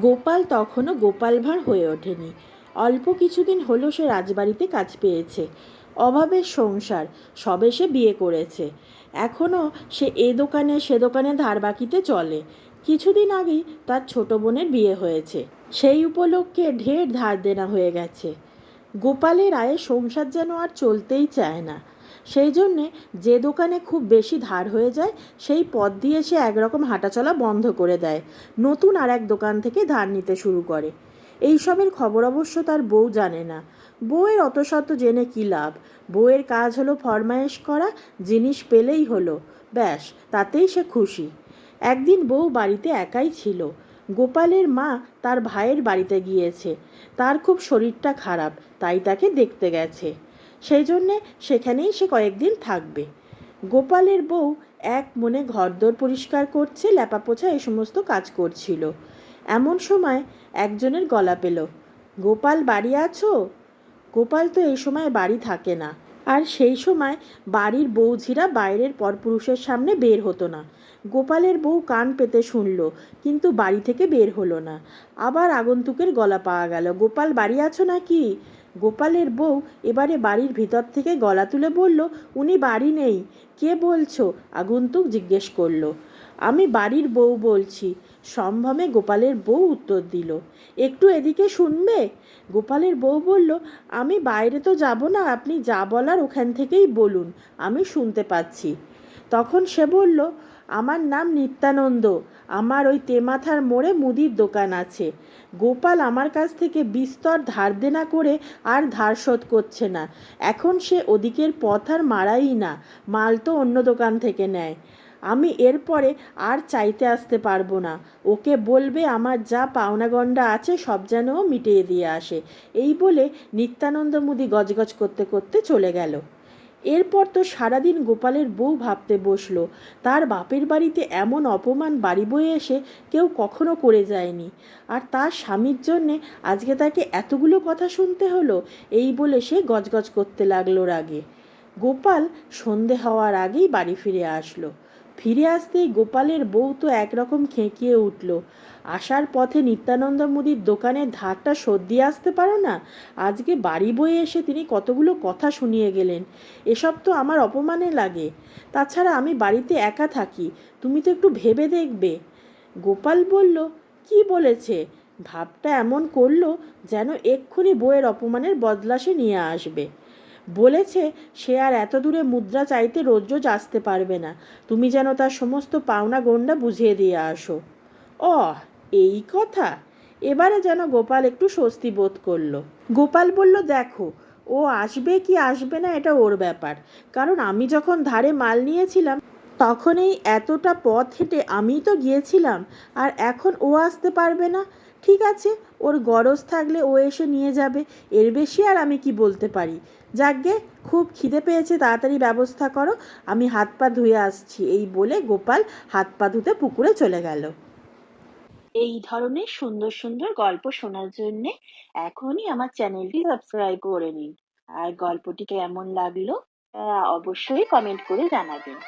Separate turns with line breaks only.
গোপাল তখনও গোপাল ভাঁড় হয়ে ওঠেনি। অল্প কিছুদিন হলো সে রাজবাড়িতে কাজ পেয়েছে। অভাবের সংসার, সবে সে বিয়ে করেছে। এখনও সে এ দোকানে, সে দোকানে ধার বাকিতে চলে। কিছুদিন আগেই তার ছোট বোনের বিয়ে হয়েছে। সেই উপলক্ষে ঢের ধার দেনা হয়ে গেছে। গোপালের আয়ে সংসার যেন আর চলতেই চায় না। সেই জন্যে যে দোকানে খুব বেশি ধার হয়ে যায়, সেই পথ দিয়ে সে একরকম হাঁটাচলা বন্ধ করে দেয়। নতুন আর এক দোকান থেকে ধার নিতে শুরু করে। এইসবের খবর অবশ্য তার বউ জানে না। বউয়ের অত শত জেনে কী লাভ? বউয়ের কাজ হলো ফরমায়েশ করা, জিনিস পেলেই হলো। ব্যাস, তাতেই সে খুশি। একদিন বউ বাড়িতে একাই ছিল। গোপালের মা তার ভাইয়ের বাড়িতে গিয়েছে। তার খুব শরীরটা খারাপ, তাই তাকে দেখতে গেছে। সেই জন্যে সেখানেই সে কয়েকদিন থাকবে। গোপালের বউ এক মনে ঘরদোর পরিষ্কার করছে ল্যাপা পোছা এই সমস্ত কাজ করছিল। এমন সময় একজনের গলা পেল, গোপাল বাড়ি আছো? গোপাল তো এই সময় বাড়ি থাকে না। আর সেই সময় বাড়ির বৌঝিরা বাইরের পরপুরুষের সামনে বের হতো না। গোপালের বউ কান পেতে শুনল, কিন্তু বাড়ি থেকে বের হলো না। আবার আগন্তুকের গলা পাওয়া গেল, গোপাল বাড়ি আছো নাকি? গোপালের বউ এবারে বাড়ির ভিতর থেকে গলা তুলে বলল, উনি বাড়ি নেই। কে বলছো? আগন্তুক জিজ্ঞেস করল। আমি বাড়ির বউ বলছি। সম্ভ্রমে গোপালের বউ উত্তর দিল। একটু এদিকে শুনবে? গোপালের বউ বলল, আমি বাইরে তো যাব না, আপনি যা বলার ওখান থেকেই বলুন, আমি শুনতে পাচ্ছি। তখন সে বলল আমার নাম নিত্যানন্দ। আমার ওই তেমাথার মোড়ে মুদির দোকান আছে। গোপাল আমার কাছ থেকে বিস্তর ধার দেনা করে আর ধার শোধ করছে না। এখন সে ওদিকের পথ আর মারাই না, মাল তো অন্য দোকান থেকে নেয়। আমি এরপরে আর চাইতে আসতে পারব না। ওকে বলবে আমার যা পাওনাগণ্ডা আছে সব যেন ও মিটিয়ে দিয়ে আসে। এই বলে নিত্যানন্দ মুদি গজগজ করতে করতে চলে গেল। এরপর তো সারাদিন গোপালের বউ ভাবতে বসল। তার বাপের বাড়িতে এমন অপমান বাড়ি বয়ে এসে কেউ কখনো করে যায়নি। আর তার স্বামীর জন্যে আজকে তাকে এতগুলো কথা শুনতে হলো, এই বলে সে গজগজ করতে লাগল রাগে। গোপাল সন্ধে হওয়ার আগেই বাড়ি ফিরে আসলো। ফিরে আসতেই গোপালের বউ তো একরকম খেঁকিয়ে উঠল। আসার পথে নিত্যানন্দ মুদির দোকানের ধারটা শোধ দিয়ে আসতে পারো না? আজকে বাড়ি বয়ে এসে তিনি কতগুলো কথা শুনিয়ে গেলেন। এসব তো আমার অপমানে লাগে। তাছাড়া আমি বাড়িতে একা থাকি, তুমি তো একটু ভেবে দেখবে। গোপাল বলল, কি বলেছে? ভাবটা এমন করল যেন এক্ষুনি বইয়ের অপমানের বদলা সে নিয়ে আসবে। বলেছে, সে আর এত দূরে মুদ্রা চাইতে রোজ রোজ আসতে পারবে না। তুমি যেন তার সমস্ত পাওনা গণ্ডা বুঝিয়ে দিয়ে আসো। অ এই কথা? এবারে যেন গোপাল একটু স্বস্তি বোধ করল। গোপাল বলল, দেখো, ও আসবে কি আসবে না এটা ওর ব্যাপার। কারণ আমি যখন ধারে মাল নিয়েছিলাম তখন এই এতটা পথ হেঁটে আমি তো গিয়েছিলাম, আর এখন ও আসতে পারবে না। ঠিক আছে, ওর গরজ থাকলে ও এসে নিয়ে যাবে, এর বেশি আর আমি কি বলতে পারি? যাকগে খুব খিদে পেয়েছে, তাড়াতাড়ি ব্যবস্থা করো। আমি হাত পা ধুয়ে আসছি, এই বলে গোপাল হাত পা ধুতে পুকুরে চলে গেল। এই ধরনের সুন্দর সুন্দর গল্প শোনার জন্যে এখনই আমার চ্যানেলটি সাবস্ক্রাইব করে নিন। আর গল্পটি কেমন লাগল অবশ্যই কমেন্ট করে জানাবেন।